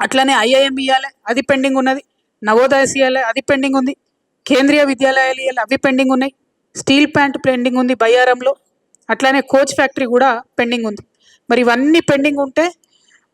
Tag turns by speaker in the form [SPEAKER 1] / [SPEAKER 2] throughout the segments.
[SPEAKER 1] అట్లనే ఐఐఎం ఇవ్వాలి అది పెండింగ్ ఉన్నది. నవోదయ ఇవ్వాలి అది పెండింగ్ ఉంది. కేంద్రీయ విద్యాలయాలు ఇవ్వాలి అవి పెండింగ్ ఉన్నాయి. స్టీల్ ప్లాంట్ పెండింగ్ ఉంది బయ్యారంలో. అట్లానే కోచ్ ఫ్యాక్టరీ కూడా పెండింగ్ ఉంది. మరి ఇవన్నీ పెండింగ్ ఉంటే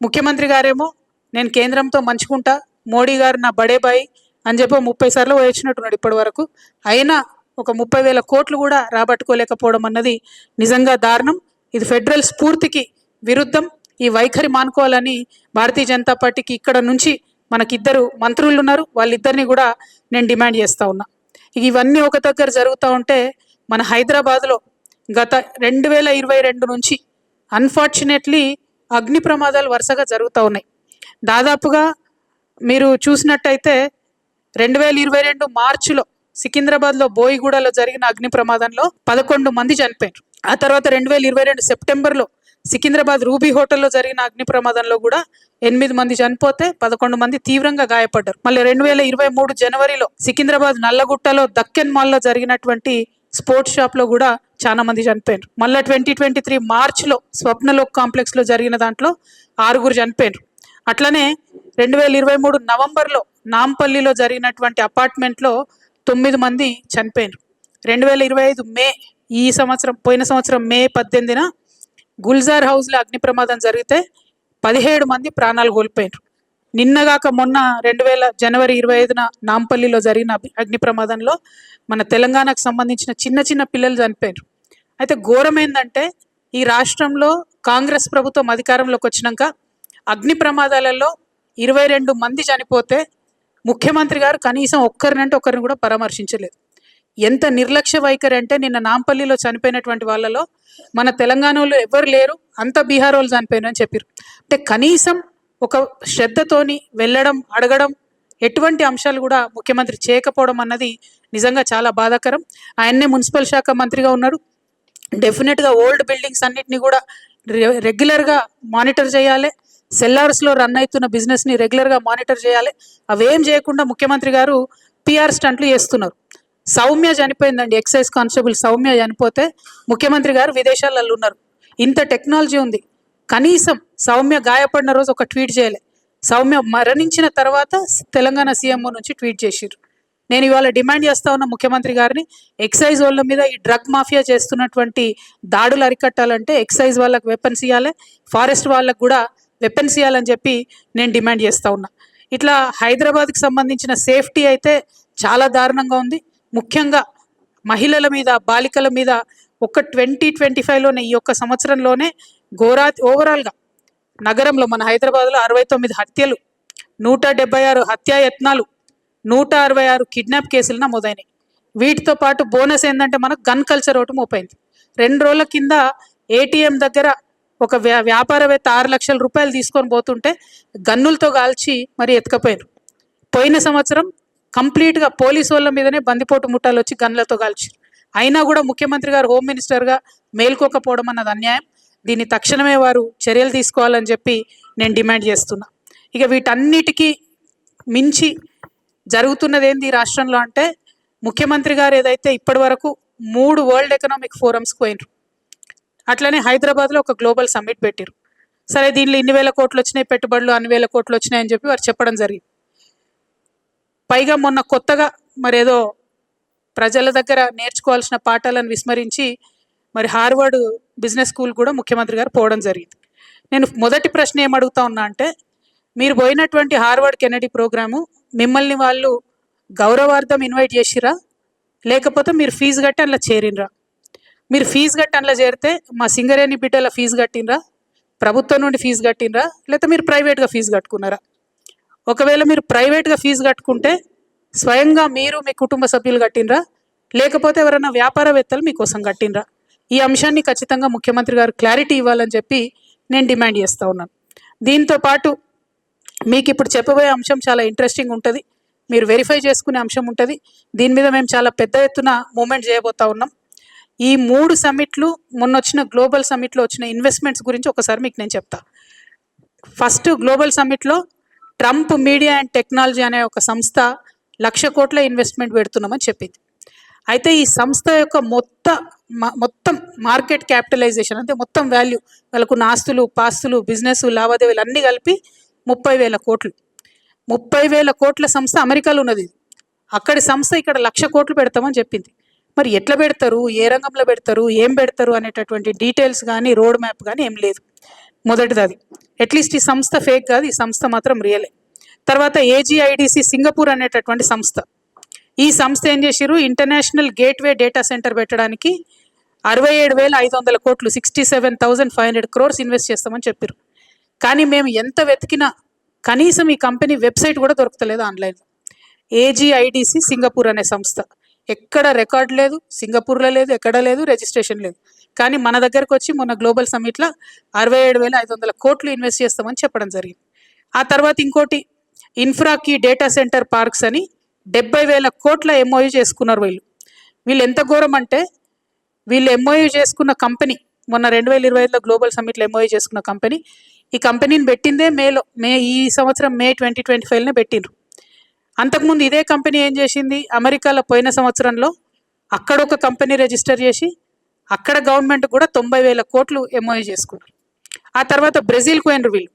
[SPEAKER 1] ముఖ్యమంత్రి గారేమో నేను కేంద్రంతో మంచుకుంటా మోడీ గారు నా బడే బాయ్ అని చెప్పి ముప్పై సార్లు వచ్చినట్టున్నాడు ఇప్పటి వరకు అయినా ఒక ముప్పై వేల కోట్లు కూడా రాబట్టుకోలేకపోవడం అన్నది నిజంగా దారుణం. ఇది ఫెడరల్ స్ఫూర్తికి విరుద్ధం. ఈ వైఖరి మానుకోవాలని భారతీయ జనతా పార్టీకి ఇక్కడ నుంచి మనకిద్దరు మంత్రులు ఉన్నారు. వాళ్ళిద్దరిని కూడా నేను డిమాండ్ చేస్తూ ఉన్నా. ఇవన్నీ ఒక దగ్గర జరుగుతూ ఉంటే మన హైదరాబాద్లో గత రెండు వేల ఇరవై రెండు నుంచి అన్ఫార్చునేట్లీ అగ్ని ప్రమాదాలు వరుసగా జరుగుతూ ఉన్నాయి. దాదాపుగా మీరు చూసినట్టయితే రెండు వేల ఇరవై రెండు మార్చిలో సికింద్రాబాద్లో బోయిగూడలో జరిగిన అగ్ని ప్రమాదంలో పదకొండు మంది చనిపోయారు ఆ తర్వాత రెండు వేల ఇరవై రెండు సెప్టెంబర్లో సికింద్రాబాద్ రూబీ హోటల్లో జరిగిన అగ్ని ప్రమాదంలో కూడా ఎనిమిది మంది చనిపోతే పదకొండు మంది తీవ్రంగా గాయపడ్డారు. మళ్ళీ రెండు వేల ఇరవై మూడు జనవరిలో సికింద్రాబాద్ నల్లగుట్టలో దక్కన్ మాల్లో జరిగినటువంటి స్పోర్ట్స్ షాప్లో కూడా చాలా మంది చనిపోయారు మళ్ళీ ట్వంటీ ట్వంటీ త్రీ మార్చ్లో స్వప్నలోక్ కాంప్లెక్స్లో జరిగిన దాంట్లో ఆరుగురు చనిపోయారు అట్లనే రెండు వేల ఇరవై మూడు నవంబర్లో నాంపల్లిలో జరిగినటువంటి అపార్ట్మెంట్లో తొమ్మిది మంది చనిపోయారు రెండు వేల ఇరవై ఐదు మే ఈ సంవత్సరం పోయిన సంవత్సరం మే పద్దెనిమిదిన గుల్జార్ హౌస్లో అగ్ని ప్రమాదం జరిగితే పదిహేడు మంది ప్రాణాలు కోల్పోయారు నిన్నగాక మొన్న రెండు వేల జనవరి ఇరవై ఐదున నాంపల్లిలో జరిగిన అగ్ని- ప్రమాదంలో మన తెలంగాణకు సంబంధించిన చిన్న చిన్న పిల్లలు చనిపోయారు అయితే ఘోరం ఏంటంటే ఈ రాష్ట్రంలో కాంగ్రెస్ ప్రభుత్వం అధికారంలోకి వచ్చినాక అగ్ని ప్రమాదాలలో ఇరవై రెండు మంది చనిపోతే ముఖ్యమంత్రి గారు కనీసం ఒక్కరినంటే ఒకరిని కూడా పరామర్శించలేదు. ఎంత నిర్లక్ష్య వైఖరి అంటే నిన్న నాంపల్లిలో చనిపోయినటువంటి వాళ్ళలో మన తెలంగాణలో ఎవరు లేరు అంత బీహార్ వాళ్ళు చనిపోయినని చెప్పారు అంటే కనీసం ఒక శ్రద్ధతోని వెళ్ళడం అడగడం ఎటువంటి అంశాలు కూడా ముఖ్యమంత్రి చేయకపోవడం అన్నది నిజంగా చాలా బాధాకరం. ఆయన్నే మున్సిపల్ శాఖ మంత్రిగా ఉన్నాడు. డెఫినెట్గా ఓల్డ్ బిల్డింగ్స్ అన్నిటిని కూడా రెగ్యులర్గా మానిటర్ చేయాలి. సెల్లార్స్లో రన్ అవుతున్న బిజినెస్ని రెగ్యులర్గా మానిటర్ చేయాలి. అవేం చేయకుండా ముఖ్యమంత్రి గారు పిఆర్ స్టంట్లు చేస్తున్నారు. సౌమ్య చనిపోయిందండి ఎక్సైజ్ కానిస్టేబుల్ సౌమ్య చనిపోతే ముఖ్యమంత్రి గారు విదేశాలలో ఉన్నారు. ఇంత టెక్నాలజీ ఉంది. కనీసం సౌమ్య గాయపడిన రోజు ఒక ట్వీట్ చేయలే. సౌమ్య మరణించిన తర్వాత తెలంగాణ సీఎంఓ నుంచి ట్వీట్ చేసిర్రు. నేను ఇవాళ డిమాండ్ చేస్తా ఉన్న ముఖ్యమంత్రి గారిని ఎక్సైజ్ వాళ్ళ మీద ఈ డ్రగ్ మాఫియా చేస్తున్నటువంటి దాడులు అరికట్టాలంటే ఎక్సైజ్ వాళ్ళకి వెపన్స్ ఇవ్వాలి ఫారెస్ట్ వాళ్ళకు కూడా వెపన్స్ ఇవ్వాలని చెప్పి నేను డిమాండ్ చేస్తా ఉన్నా. ఇట్లా హైదరాబాద్కి సంబంధించిన సేఫ్టీ అయితే చాలా దారుణంగా ఉంది. ముఖ్యంగా మహిళల మీద బాలికల మీద ఒక ట్వంటీ ట్వంటీ ఫైవ్లోనే ఈ యొక్క సంవత్సరంలోనే ఘోరా ఓవరాల్గా నగరంలో మన హైదరాబాద్లో అరవై తొమ్మిది హత్యలు నూట డెబ్బై ఆరు హత్యాయత్నాలు నూట అరవై ఆరు కిడ్నాప్ కేసులు నమోదైనాయి. వీటితో పాటు బోనస్ ఏంటంటే మనకు గన్ కల్చర్ ఒకటి మోపైంది. రెండు రోజుల కింద ఏటీఎం దగ్గర ఒక వ్యా వ్యాపారవేత్త ఆరు లక్షల రూపాయలు తీసుకొని పోతుంటే గన్నులతో కాల్చి మరి ఎత్తుకపోయారు పోయిన సంవత్సరం కంప్లీట్గా పోలీసు వాళ్ళ మీదనే బందిపోటు ముఠాలు వచ్చి గన్లతో కాల్చారు అయినా కూడా ముఖ్యమంత్రి గారు హోమ్ మినిస్టర్గా మేల్కోకపోవడం అన్నది అన్యాయం. దీన్ని తక్షణమే వారు చర్యలు తీసుకోవాలని చెప్పి నేను డిమాండ్ చేస్తున్నా. ఇక వీటన్నిటికీ మించి జరుగుతున్నది ఏంది ఈ రాష్ట్రంలో అంటే ముఖ్యమంత్రి గారు ఏదైతే ఇప్పటి వరకు మూడు వరల్డ్ ఎకనామిక్ ఫోరమ్స్కి పోయినరు అట్లనే హైదరాబాద్లో ఒక గ్లోబల్ సమ్మిట్ పెట్టారు సరే దీనిలో ఇన్ని వేల కోట్లు వచ్చినాయి పెట్టుబడులు అన్ని వేల కోట్లు వచ్చినాయని చెప్పి వారు చెప్పడం జరిగింది. పైగా మొన్న కొత్తగా మరి ఏదో ప్రజల దగ్గర నేర్చుకోవాల్సిన పాఠాలను విస్మరించి మరి హార్వర్డ్ బిజినెస్ స్కూల్ కూడా ముఖ్యమంత్రి గారు పోవడం జరిగింది. నేను మొదటి ప్రశ్న ఏం అడుగుతా ఉన్నా అంటే మీరు పోయినటువంటి హార్వర్డ్ కెనడీ ప్రోగ్రాము మిమ్మల్ని వాళ్ళు గౌరవార్థం ఇన్వైట్ చేసిరా? లేకపోతే మీరు ఫీజు కట్టి అందులో చేరినరా? మీరు ఫీజు కట్టి అందులో చేరితే మా సింగరేణి బిడ్డల ఫీజు కట్టినరా? ప్రభుత్వం నుండి ఫీజు కట్టినరా? లేకపోతే మీరు ప్రైవేట్గా ఫీజు కట్టుకున్నారా? ఒకవేళ మీరు ప్రైవేట్గా ఫీజు కట్టుకుంటే స్వయంగా మీరు మీ కుటుంబ సభ్యులు కట్టినరా లేకపోతే ఎవరైనా వ్యాపారవేత్తలు మీకోసం కట్టినరా ఈ అంశాన్ని ఖచ్చితంగా ముఖ్యమంత్రి గారు క్లారిటీ ఇవ్వాలని చెప్పి నేను డిమాండ్ చేస్తూ ఉన్నాను. దీంతో పాటు మీకు ఇప్పుడు చెప్పబోయే అంశం చాలా ఇంట్రెస్టింగ్ ఉంటుంది. మీరు వెరిఫై చేసుకునే అంశం ఉంటుంది. దీని మీద మేము చాలా పెద్ద ఎత్తున మూమెంట్ చేయబోతా ఉన్నాం. ఈ మూడు సమ్మిట్లు మొన్న వచ్చిన గ్లోబల్ సమ్మిట్లో వచ్చిన ఇన్వెస్ట్మెంట్స్ గురించి ఒకసారి మీకు నేను చెప్తా. ఫస్ట్ గ్లోబల్ సమ్మిట్లో ట్రంప్ మీడియా అండ్ టెక్నాలజీ అనే ఒక సంస్థ లక్ష కోట్ల ఇన్వెస్ట్మెంట్ పెడుతున్నామని చెప్పింది. అయితే ఈ సంస్థ యొక్క మొత్త మొత్తం మార్కెట్ క్యాపిటలైజేషన్ అంటే మొత్తం వాల్యూ వాళ్ళకున్న ఆస్తులు పాస్తులు బిజినెస్ లావాదేవీలు అన్నీ కలిపి ముప్పై వేల కోట్లు. ముప్పై వేల కోట్ల సంస్థ అమెరికాలో ఉన్నది. అక్కడి సంస్థ ఇక్కడ లక్ష కోట్లు పెడతామని చెప్పింది. మరి ఎట్లా పెడతారు? ఏ రంగంలో పెడతారు? ఏం పెడతారు? అనేటటువంటి డీటెయిల్స్ కానీ రోడ్ మ్యాప్ కానీ ఏం లేదు. మొదటిది అది. అట్లీస్ట్ ఈ సంస్థ ఫేక్ కాదు ఈ సంస్థ మాత్రం రియలే. తర్వాత ఏజీఐడిసి సింగపూర్ అనేటటువంటి సంస్థ. ఈ సంస్థ ఏం చేసిరు ఇంటర్నేషనల్ గేట్వే డేటా సెంటర్ పెట్టడానికి అరవై ఏడు వేల ఐదు వందల కోట్లు sixty seven thousand five hundred crores invest చేస్తామని చెప్పారు కానీ మేము ఎంత వెతికినా కనీసం ఈ కంపెనీ వెబ్సైట్ కూడా దొరకలేదు ఆన్లైన్లో ఏజీఐడిసి సింగపూర్ అనే సంస్థ. ఎక్కడ రికార్డ్ లేదు సింగపూర్లో లేదు ఎక్కడ లేదు రిజిస్ట్రేషన్ లేదు. కానీ మన దగ్గరకు వచ్చి మొన్న గ్లోబల్ సమ్మిట్లో అరవై ఏడు వేల ఐదు వందల కోట్లు ఇన్వెస్ట్ చేస్తామని చెప్పడం జరిగింది. ఆ తర్వాత ఇంకోటి ఇన్ఫ్రాకి డేటా సెంటర్ పార్క్స్ అని డెబ్బై వేల కోట్ల ఎంఓయూ చేసుకున్నారు వీళ్ళు. వీళ్ళు ఎంత ఘోరం అంటే వీళ్ళు ఎంఓయూ చేసుకున్న కంపెనీ మొన్న రెండు వేల ఇరవై ఐదులో గ్లోబల్ సమ్మిట్లో ఎంఓయూ చేసుకున్న కంపెనీ ఈ కంపెనీని పెట్టిందే మేలో మే ఈ సంవత్సరం మే ట్వంటీ ట్వంటీ ఫైవ్నే పెట్టిండ్రు. అంతకుముందు ఇదే కంపెనీ ఏం చేసింది? అమెరికాలో పోయిన సంవత్సరంలో అక్కడ ఒక కంపెనీ రిజిస్టర్ చేసి అక్కడ గవర్నమెంట్ కూడా తొంభై వేల కోట్లు ఎంఓయూ చేసుకున్నారు ఆ తర్వాత బ్రెజిల్కి పోయినరు వీళ్ళు.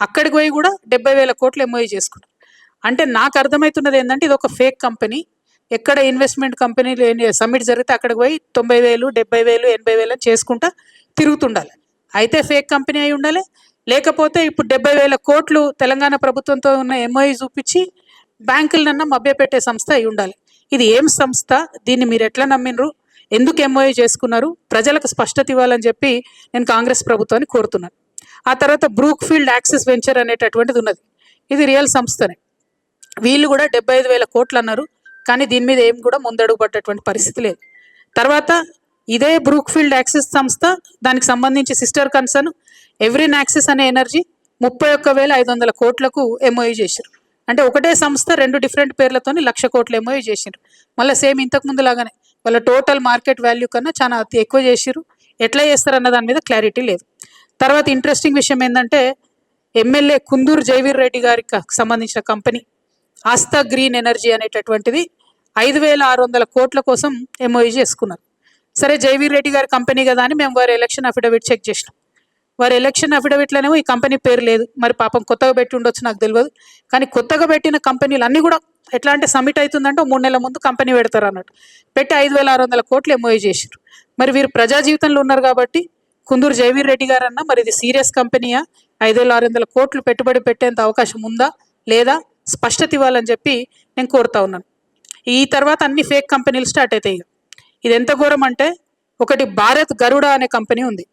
[SPEAKER 1] అక్కడికి పోయి కూడా డెబ్బై వేల కోట్లు ఎంఓయూ చేసుకున్నారు అంటే నాకు అర్థమవుతున్నది ఏంటంటే ఇది ఒక ఫేక్ కంపెనీ. ఎక్కడ ఇన్వెస్ట్మెంట్ కంపెనీలు సమ్మిట్ జరిగితే అక్కడికి పోయి తొంభై వేలు డెబ్బై వేలు ఎనభై వేలు చేసుకుంటా తిరుగుతుండాలి. అయితే ఫేక్ కంపెనీ అయి ఉండాలి. లేకపోతే ఇప్పుడు డెబ్బై వేల కోట్లు తెలంగాణ ప్రభుత్వంతో ఉన్న ఎంఓఈ చూపించి బ్యాంకులనన్నా మభ్యపెట్టే సంస్థ అయి ఉండాలి. ఇది ఏం సంస్థ? దీన్ని మీరు ఎట్లా నమ్మినరు ఎందుకు ఎంఓఏ చేసుకున్నారు? ప్రజలకు స్పష్టత ఇవ్వాలని చెప్పి నేను కాంగ్రెస్ ప్రభుత్వాన్ని కోరుతున్నాను. ఆ తర్వాత బ్రూక్ ఫీల్డ్ యాక్సిస్ వెంచర్ అనేటటువంటిది ఉన్నది. ఇది రియల్ సంస్థనే. వీళ్ళు కూడా డెబ్బై ఐదు వేల కోట్లు అన్నారు. కానీ దీని మీద ఏం కూడా ముందడుగు పడ్డటువంటి పరిస్థితి లేదు. తర్వాత ఇదే బ్రూక్ ఫీల్డ్ యాక్సిస్ సంస్థ దానికి సంబంధించి సిస్టర్ కన్సర్న్ ఎవ్రీ యాక్సిస్ అనే ఎనర్జీ ముప్పై ఒక్క వేల ఐదు వందల కోట్లకు ఎంఓయూ చేశారు. అంటే ఒకటే సంస్థ రెండు డిఫరెంట్ పేర్లతోని లక్ష కోట్లు ఎంఓయూ చేసిండ్రు మళ్ళీ సేమ్ ఇంతకు ముందు లాగానే. వాళ్ళ టోటల్ మార్కెట్ వాల్యూ కన్నా చాలా అతి ఎక్కువ చేసిరు ఎట్లా చేస్తారన్న దాని మీద క్లారిటీ లేదు. తర్వాత ఇంట్రెస్టింగ్ విషయం ఏంటంటే ఎమ్మెల్యే కుందూరు జైవీర్ రెడ్డి గారికి సంబంధించిన కంపెనీ ఆస్తా గ్రీన్ ఎనర్జీ అనేటటువంటిది ఐదు వేల ఆరు వందల కోట్ల కోసం ఎంఓఈ చేసుకున్నారు. సరే జైవీర్ రెడ్డి గారి కంపెనీ కదా అని మేము వారి ఎలక్షన్ అఫిడవిట్ చెక్ చేసినాం. వారి ఎలక్షన్ అఫిడవిట్లోనేమో ఈ కంపెనీ పేరు లేదు. మరి పాపం కొత్తగా పెట్టి ఉండొచ్చు నాకు తెలియదు కానీ కొత్తగా పెట్టిన కంపెనీలు అన్నీ కూడా ఎట్లా అంటే సమిట్ అవుతుందంటే మూడు నెలల ముందు కంపెనీ పెడతారు అన్నట్టు. పెట్టి ఐదు వేల ఆరు వందల కోట్లు ఎంఓఏ చేశారు మరి వీరు ప్రజా జీవితంలో ఉన్నారు కాబట్టి కుందూరు జైవీర్ రెడ్డి గారు అన్న మరి ఇది సీరియస్ కంపెనీయా? ఐదు వేల ఆరు వందల కోట్లు పెట్టుబడి పెట్టేంత అవకాశం ఉందా? లేదా స్పష్టత ఇవ్వాలని చెప్పి నేను కోరుతా ఉన్నాను. ఈ తర్వాత అన్ని ఫేక్ కంపెనీలు స్టార్ట్ అవుతాయి ఇది ఎంత ఘోరం అంటే ఒకటి భారత్ గరుడ అనే కంపెనీ ఉంది.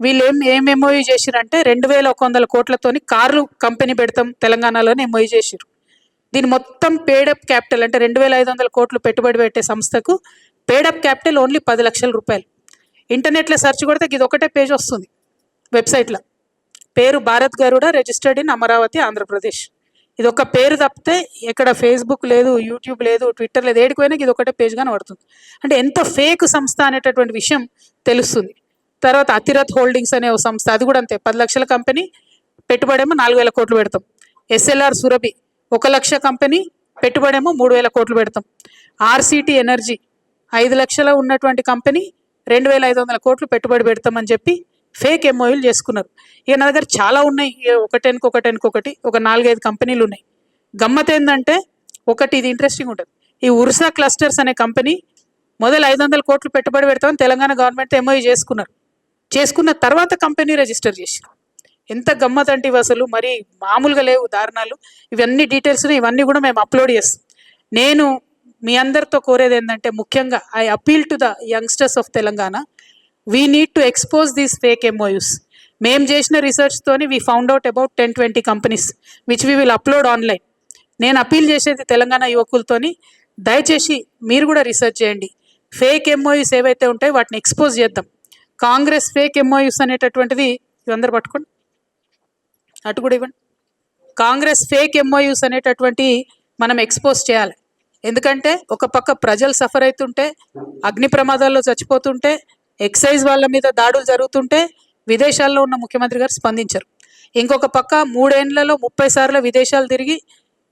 [SPEAKER 1] వీళ్ళు ఏం ఏం ఎంఓయూ చేసిరంటే రెండు వేల ఒక వందల కోట్లతోని కార్లు కంపెనీ పెడతాం తెలంగాణలోనే ఎంఓయూ చేసిరు దీని మొత్తం పేడప్ క్యాపిటల్ అంటే రెండు వేల ఐదు వందల కోట్లు పెట్టుబడి పెట్టే సంస్థకు పేడప్ క్యాపిటల్ ఓన్లీ పది లక్షల రూపాయలు. ఇంటర్నెట్లో సెర్చ్ కొడితే ఇది ఒకటే పేజ్ వస్తుంది వెబ్సైట్లో పేరు భారత్ గరుడ రిజిస్టర్డ్ ఇన్ అమరావతి ఆంధ్రప్రదేశ్. ఇది ఒక పేరు తప్పితే ఎక్కడ ఫేస్బుక్ లేదు యూట్యూబ్ లేదు ట్విట్టర్ లేదు ఏడిపోయినా ఇది ఒకటే పేజ్ కానీ పడుతుంది. అంటే ఎంత ఫేక్ సంస్థ అనేటటువంటి విషయం తెలుస్తుంది. తర్వాత అతిరత్ హోల్డింగ్స్ అనే ఒక సంస్థ అది కూడా అంతే. పది లక్షల కంపెనీ పెట్టుబడేమో నాలుగు వేల కోట్లు పెడతాం. ఎస్ఎల్ఆర్ సురభి ఒక లక్ష కంపెనీ పెట్టుబడేమో మూడు వేల కోట్లు పెడతాం. ఆర్సిటీ ఎనర్జీ ఐదు లక్షల ఉన్నటువంటి కంపెనీ రెండు వేల ఐదు వందల కోట్లు పెట్టుబడి పెడతామని చెప్పి ఫేక్ ఎంఓయూలు చేసుకున్నారు. ఇక నా దగ్గర చాలా ఉన్నాయి. ఇక ఒకటెనుక ఒకటి ఒక నాలుగైదు కంపెనీలు ఉన్నాయి. గమ్మత్ ఏంటంటే ఒకటి ఇది ఇంట్రెస్టింగ్ ఉంటుంది. ఈ ఉర్సా క్లస్టర్స్ అనే కంపెనీ మొదలు ఐదు వందల కోట్లు పెట్టుబడి పెడతామని తెలంగాణ గవర్నమెంట్ ఎంఓయూ చేసుకున్నారు. చేసుకున్న తర్వాత కంపెనీ రిజిస్టర్ చేశారు ఎంత గమ్మత్ అంటే ఇవి అసలు మరి మామూలుగా లేవు దారుణాలు. ఇవన్నీ డీటెయిల్స్ ఇవన్నీ కూడా మేము అప్లోడ్ చేస్తాం. నేను మీ అందరితో కోరేది ఏంటంటే ముఖ్యంగా I appeal to the youngsters of Telangana. We need to expose these fake MOUs మేము చేసిన రీసెర్చ్తోని we found out about ten twenty companies which we will upload online నేను అపీల్ చేసేది తెలంగాణ యువకులతోని దయచేసి మీరు కూడా రీసెర్చ్ చేయండి. ఫేక్ ఎంఓయూస్ ఏవైతే ఉంటాయో వాటిని ఎక్స్పోజ్ చేద్దాం. కాంగ్రెస్ ఫేక్ ఎంఓయూస్ అనేటటువంటిది అందరు పట్టుకోండి. అటు కూడా ఇవ్వండి. కాంగ్రెస్ ఫేక్ ఎంఓయూస్ అనేటటువంటి మనం ఎక్స్పోజ్ చేయాలి. ఎందుకంటే ఒక పక్క ప్రజలు సఫర్ అవుతుంటే అగ్ని ప్రమాదాల్లో చచ్చిపోతుంటే ఎక్సైజ్ వాళ్ళ మీద దాడులు జరుగుతుంటే విదేశాల్లో ఉన్న ముఖ్యమంత్రి గారు స్పందించారు. ఇంకొక పక్క మూడేండ్లలో ముప్పై సార్లు విదేశాలు తిరిగి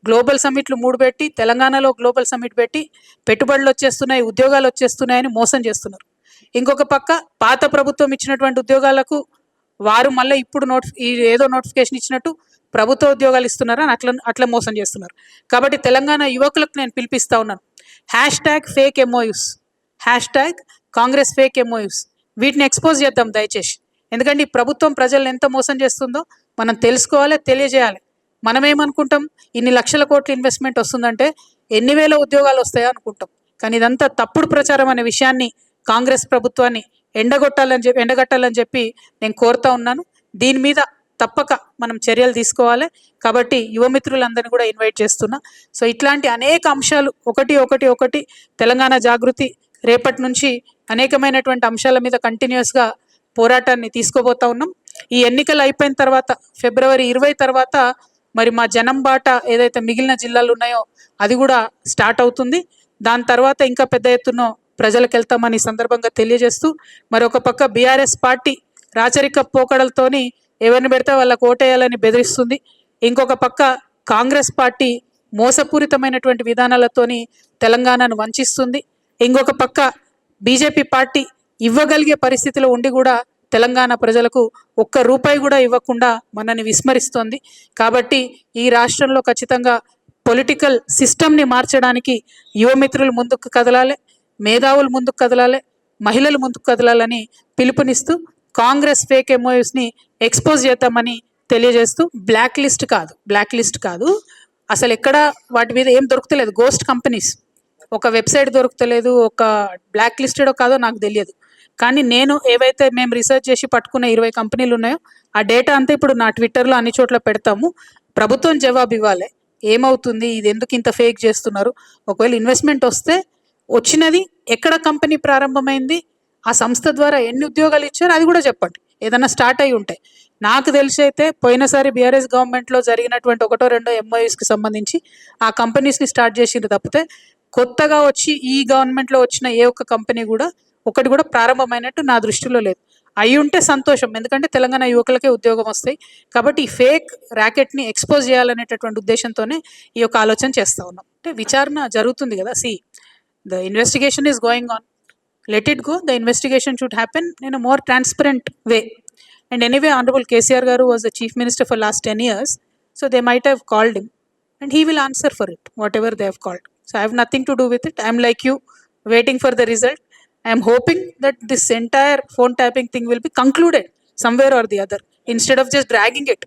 [SPEAKER 1] గ్లోబల్ సమ్మిట్లు మూడు పెట్టి తెలంగాణలో గ్లోబల్ సమ్మిట్ పెట్టి పెట్టుబడులు వచ్చేస్తున్నాయి ఉద్యోగాలు వచ్చేస్తున్నాయని మోసం చేస్తున్నారు. ఇంకొక పక్క పాత ప్రభుత్వం ఇచ్చినటువంటి ఉద్యోగాలకు వారు మళ్ళీ ఇప్పుడు నోటి ఈ ఏదో నోటిఫికేషన్ ఇచ్చినట్టు ప్రభుత్వ ఉద్యోగాలు ఇస్తున్నారా అని అట్లా అట్లా మోసం చేస్తున్నారు. కాబట్టి తెలంగాణ యువకులకు నేను పిలిపిస్తా ఉన్నాను. Hash tag fake MOUs hash tag Congress fake MOUs వీటిని ఎక్స్పోజ్ చేద్దాం దయచేసి. ఎందుకంటే ఈ ప్రభుత్వం ప్రజలను ఎంత మోసం చేస్తుందో మనం తెలుసుకోవాలి తెలియజేయాలి. మనం ఏమనుకుంటాం ఇన్ని లక్షల కోట్ల ఇన్వెస్ట్మెంట్ వస్తుందంటే ఎన్ని వేల ఉద్యోగాలు వస్తాయో అనుకుంటాం. కానీ ఇదంతా తప్పుడు ప్రచారం అనే విషయాన్ని కాంగ్రెస్ ప్రభుత్వాన్ని ఎండగొట్టాలని చెప్పి ఎండగట్టాలని చెప్పి నేను కోరుతా ఉన్నాను. దీని మీద తప్పక మనం చర్యలు తీసుకోవాలి. కాబట్టి యువమిత్రులందరినీ కూడా ఇన్వైట్ చేస్తున్నా. సో ఇట్లాంటి అనేక అంశాలు ఒకటి ఒకటి ఒకటి తెలంగాణ జాగృతి రేపటి నుంచి అనేకమైనటువంటి అంశాల మీద కంటిన్యూస్గా పోరాటాన్ని తీసుకోబోతా ఉన్నాం. ఈ ఎన్నికలు అయిపోయిన తర్వాత ఫిబ్రవరి ఇరవై తర్వాత మరి మా జనం బాట ఏదైతే మిగిలిన జిల్లాలు ఉన్నాయో అది కూడా స్టార్ట్ అవుతుంది. దాని తర్వాత ఇంకా పెద్ద ఎత్తున ప్రజలకు వెళ్తామని సందర్భంగా తెలియజేస్తూ మరి ఒక పక్క బీఆర్ఎస్ పార్టీ రాచరిక పోకడలతోని ఎవరిని పెడితే వాళ్ళకు ఓటేయాలని బెదిరిస్తుంది. ఇంకొక పక్క కాంగ్రెస్ పార్టీ మోసపూరితమైనటువంటి విధానాలతోని తెలంగాణను వంచిస్తుంది. ఇంకొక పక్క బీజేపీ పార్టీ ఇవ్వగలిగే పరిస్థితిలో ఉండి కూడా తెలంగాణ ప్రజలకు ఒక్క రూపాయి కూడా ఇవ్వకుండా మనల్ని విస్మరిస్తోంది. కాబట్టి ఈ రాష్ట్రంలో ఖచ్చితంగా పొలిటికల్ సిస్టమ్ని మార్చడానికి యువమిత్రులు ముందుకు కదలాలి. మేధావులు ముందుకు కదలాలి మహిళలు ముందుకు కదలాలని పిలుపునిస్తూ కాంగ్రెస్ ఫేక్ ఎంఓఎస్ని ఎక్స్పోజ్ చేద్దామని తెలియజేస్తూ బ్లాక్ లిస్ట్ కాదు బ్లాక్ లిస్ట్ కాదు. అసలు ఎక్కడ వాటి మీద ఏం దొరుకుతలేదు గోస్ట్ కంపెనీస్ ఒక వెబ్సైట్ దొరుకుతలేదు ఒక బ్లాక్ లిస్టెడ్ కాదో నాకు తెలియదు. కానీ నేను ఏవైతే మేము రీసెర్చ్ చేసి పట్టుకున్న ఇరవై కంపెనీలు ఉన్నాయో ఆ డేటా అంతా ఇప్పుడు నా ట్విట్టర్లో అన్ని చోట్ల పెడతాము. ప్రభుత్వం జవాబు ఇవ్వాలి. ఏమవుతుంది? ఇది ఎందుకు ఇంత ఫేక్ చేస్తున్నారు? ఒకవేళ ఇన్వెస్ట్మెంట్ వస్తే వచ్చినది ఎక్కడ కంపెనీ ప్రారంభమైంది ఆ సంస్థ ద్వారా ఎన్ని ఉద్యోగాలు ఇచ్చారు అది కూడా చెప్పండి. ఏదైనా స్టార్ట్ అయి ఉంటాయి నాకు తెలిసి అయితే పోయినసారి బీఆర్ఎస్ గవర్నమెంట్లో జరిగినటువంటి ఒకటో రెండో ఎంఓఎస్కి సంబంధించి ఆ కంపెనీస్ని స్టార్ట్ చేసింది తప్పితే కొత్తగా వచ్చి ఈ గవర్నమెంట్లో వచ్చిన ఏ ఒక్క కంపెనీ కూడా ఒకటి కూడా ప్రారంభమైనట్టు నా దృష్టిలో లేదు. అయి ఉంటే సంతోషం. ఎందుకంటే తెలంగాణ యువకులకే ఉద్యోగం వస్తాయి. కాబట్టి ఈ ఫేక్ ర్యాకెట్ని ఎక్స్పోజ్ చేయాలనేటటువంటి ఉద్దేశంతోనే ఈ యొక్క ఆలోచన చేస్తూ ఉన్నాం. అంటే విచారణ జరుగుతుంది కదా see. The investigation is going on let it go the investigation should happen in a more transparent way and anyway honourable KCR garu was the chief minister for last ten years so they might have called him and he will answer for it, whatever they have called. So I have nothing to do with it. I'm like you, waiting for the result. I am hoping that this entire phone tapping thing will be concluded somewhere or the other instead of just dragging it.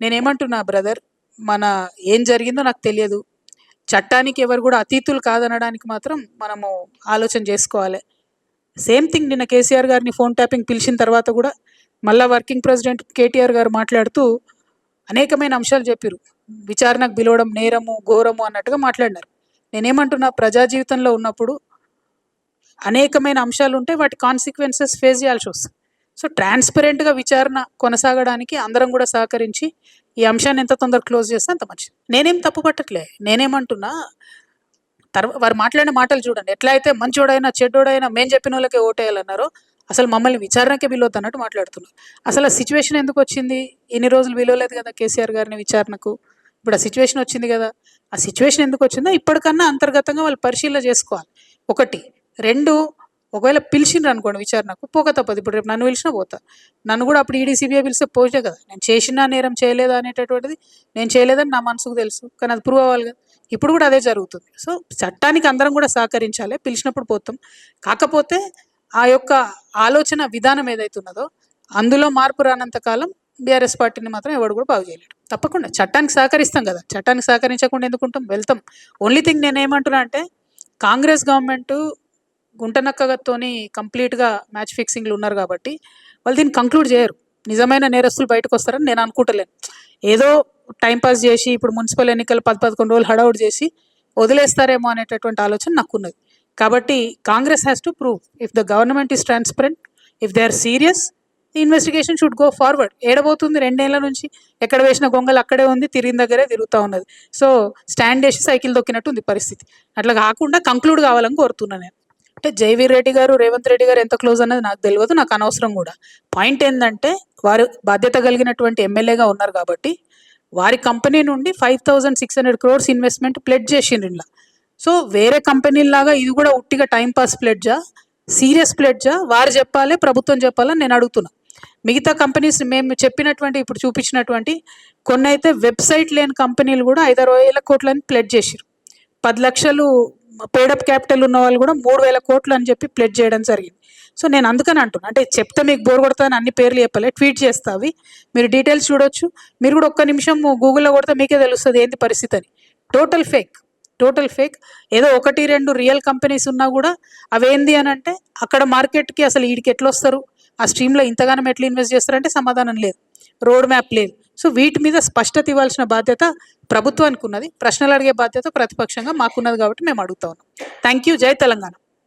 [SPEAKER 1] నేనేమంటున్నా brother మన ఏం జరిగిందో నాకు తెలియదు చట్టానికి ఎవరు కూడా అతీతులు కాదనడానికి మాత్రం మనము ఆలోచన చేసుకోవాలి. సేమ్ థింగ్ నిన్న కేసీఆర్ గారిని ఫోన్ ట్యాపింగ్ పిలిచిన తర్వాత కూడా మళ్ళా వర్కింగ్ ప్రెసిడెంట్ కేటీఆర్ గారు మాట్లాడుతూ అనేకమైన అంశాలు చెప్పారు విచారణకు పిలవడం నేరము ఘోరము అన్నట్టుగా మాట్లాడినారు. నేనేమంటున్నా ప్రజా జీవితంలో ఉన్నప్పుడు అనేకమైన అంశాలు ఉంటే వాటి కాన్సిక్వెన్సెస్ ఫేస్ చేయాల్సి వస్తుంది. సో ట్రాన్స్పరెంట్గా విచారణ కొనసాగడానికి అందరం కూడా సహకరించి ఈ అంశాన్ని ఎంత తొందరగా క్లోజ్ చేస్తే అంత మంచిది. నేనేం తప్పు పట్టట్లే. నేనేమంటున్నా తర్వాత వారు మాట్లాడిన మాటలు చూడండి. ఎట్లా అయితే మంచోడైనా చెడ్డోడైనా మేము చెప్పిన వాళ్ళకే ఓటేయాలన్నారో అసలు మమ్మల్ని విచారణకే విలువద్దు అన్నట్టు మాట్లాడుతున్నారు. అసలు ఆ సిచ్యువేషన్ ఎందుకు వచ్చింది? ఎన్ని రోజులు విలువలేదు కదా కేసీఆర్ గారిని విచారణకు? ఇప్పుడు ఆ సిచ్యువేషన్ వచ్చింది కదా. ఆ సిచ్యువేషన్ ఎందుకు వచ్చిందో ఇప్పటికన్నా అంతర్గతంగా వాళ్ళు పరిశీలన చేసుకోవాలి. ఒకటి. రెండు. ఒకవేళ పిలిచిండ్రు అనుకోండి విచారణకు పోక తప్పదు. ఇప్పుడు రేపు నన్ను పిలిచినా పోతా. నన్ను కూడా అప్పుడు ఈడీసీబీఐ పిలిస్తే పోతే కదా. నేను చేసిన నేరం చేయలేదా అనేటటువంటిది నేను చేయలేదని నా మనసుకు తెలుసు. కానీ అది ప్రూవ్ అవ్వాలి కదా. ఇప్పుడు కూడా అదే జరుగుతుంది. సో చట్టానికి అందరం కూడా సహకరించాలి. పిలిచినప్పుడు పోతాం. కాకపోతే ఆ యొక్క ఆలోచన విధానం ఏదైతే ఉన్నదో అందులో మార్పు రానంత కాలం బీఆర్ఎస్ పార్టీని మాత్రం ఎవడు కూడా బాగు చేయలేడు. తప్పకుండా. చట్టానికి సహకరిస్తాం కదా. చట్టానికి సహకరించకుండా ఎందుకుంటాం? వెళ్తాం. ఓన్లీ థింగ్ నేనేమంటున్నా అంటే కాంగ్రెస్ గవర్నమెంట్ గుంటనక్కతోని కంప్లీట్గా మ్యాచ్ ఫిక్సింగ్లు ఉన్నారు కాబట్టి వాళ్ళు దీన్ని కంక్లూడ్ చేయరు. నిజమైన నేరస్తులు బయటకు వస్తారని నేను అనుకుంటలేను. ఏదో టైంపాస్ చేసి ఇప్పుడు మున్సిపల్ ఎన్నికలు పది పదకొండు రోజులు హడౌట్ చేసి వదిలేస్తారేమో అనేటటువంటి ఆలోచన నాకు ఉన్నది కాబట్టి Congress has to prove if the government is transparent if they are serious the investigation should go forward ఏడబోతుంది రెండేళ్ళ నుంచి. ఎక్కడ వేసిన గొంగలు అక్కడే ఉంది తిరిగిన దగ్గరే తిరుగుతూ ఉన్నది. సో స్టాండ్ వేసి సైకిల్ దొక్కినట్టు ఉంది పరిస్థితి. అట్లా కాకుండా కంక్లూడ్ కావాలని కోరుతున్నాను నేను. అంటే జైవీర్ రెడ్డి గారు రేవంత్ రెడ్డి గారు ఎంత క్లోజ్ అనేది నాకు తెలియదు నాకు అనవసరం కూడా. పాయింట్ ఏంటంటే వారు బాధ్యత కలిగినటువంటి ఎమ్మెల్యేగా ఉన్నారు కాబట్టి వారి కంపెనీ నుండి five thousand six hundred crores investment pled చేసిండ్రు ఇలా సో వేరే కంపెనీలాగా ఇది కూడా ఉట్టిగా టైంపాస్ ప్లెడ్జా సీరియస్ ప్లెడ్జా వారు చెప్పాలి ప్రభుత్వం చెప్పాలని నేను అడుగుతున్నా. మిగతా కంపెనీస్ మేము చెప్పినటువంటి ఇప్పుడు చూపించినటువంటి కొన్ని అయితే వెబ్సైట్ లేని కంపెనీలు కూడా ఐదారు వేల కోట్లని ప్లెడ్ చేసిరు పది లక్షలు పేడప్ క్యాపిటల్ ఉన్న వాళ్ళు కూడా మూడు వేల కోట్లు అని చెప్పి ప్లెడ్ చేయడం జరిగింది. సో నేను అందుకని అంటున్నా అంటే చెప్తే మీకు బోర్ కొడతాను అన్ని పేర్లు చెప్పలే ట్వీట్ చేస్తా అవి. మీరు డీటెయిల్స్ చూడొచ్చు. మీరు కూడా ఒక్క నిమిషం గూగుల్లో కొడితే మీకే తెలుస్తుంది ఏంది పరిస్థితి అని. టోటల్ ఫేక్ టోటల్ ఫేక్ ఏదో ఒకటి రెండు రియల్ కంపెనీస్ ఉన్నా కూడా అవేంది అని అంటే అక్కడ మార్కెట్కి అసలు వీడికి ఎట్లా వస్తారు ఆ స్ట్రీమ్లో ఇంతగానం ఎట్లా ఇన్వెస్ట్ చేస్తారంటే సమాధానం లేదు. రోడ్ మ్యాప్ లేదు. సో వీటి మీద స్పష్టత ఇవ్వాల్సిన బాధ్యత ప్రభుత్వానికి ఉన్నది ప్రశ్నలు అడిగే బాధ్యత ప్రతిపక్షంగా మాకున్నది కాబట్టి మేము అడుగుతా ఉన్నాం. థ్యాంక్ యూ జై తెలంగాణ.